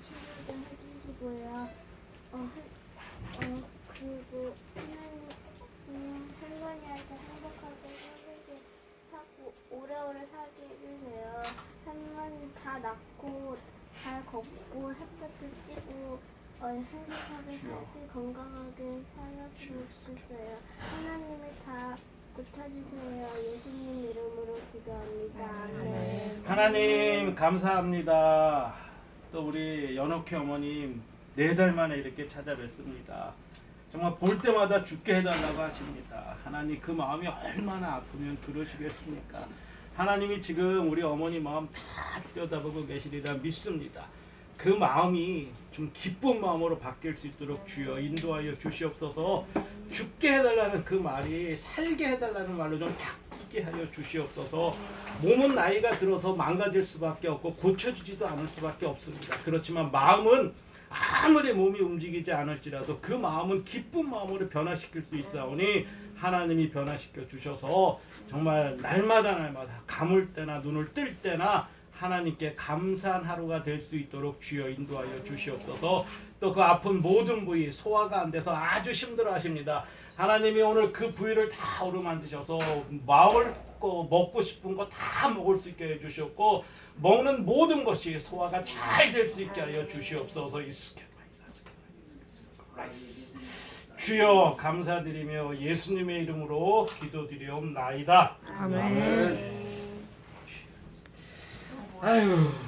치료도 해주시고요. 어, 할- 어 그리고 하나님 음, 할머니한테 행복하게 살게 하고 오래오래 살게 해주세요. 할머니 다 낫고 잘 걷고 햇볕도 찌고 어, 행복하게 살게 건강하게 살았으면 좋겠어요. 하나님이 다 고쳐주세요. 예수님 이름으로 기도합니다. 아멘. 하나님 감사합니다. 또 우리 연옥희 어머님 네 달 만에 이렇게 찾아뵙습니다. 정말 볼 때마다 죽게 해달라고 하십니다. 하나님 그 마음이 얼마나 아프면 그러시겠습니까? 하나님이 지금 우리 어머니 마음 다 들여다보고 계시리라 믿습니다. 그 마음이 좀 기쁜 마음으로 바뀔 수 있도록 주여 인도하여 주시옵소서. 죽게 해달라는 그 말이 살게 해달라는 말로 좀 바뀌 게 하여 주시옵소서. 몸은 나이가 들어서 망가질 수밖에 없고 고쳐지지도 않을 수밖에 없습니다. 그렇지만 마음은 아무리 몸이 움직이지 않을지라도 그 마음은 기쁜 마음으로 변화시킬 수 있사오니 하나님이 변화시켜 주셔서 정말 날마다 날마다 감을 때나 눈을 뜰 때나 하나님께 감사한 하루가 될 수 있도록 주여 인도하여 주시옵소서. 또 그 아픈 모든 부위 소화가 안 돼서 아주 힘들어 하십니다. 하나님이 오늘 그 부위를 다 어루만드셔서 먹을 거 먹고 싶은 거 다 먹을 수 있게 해 주셨고 먹는 모든 것이 소화가 잘 될 수 있게 하여 주시옵소서. 주여 감사드리며 예수님의 이름으로 기도드리옵나이다. 아멘. 아 유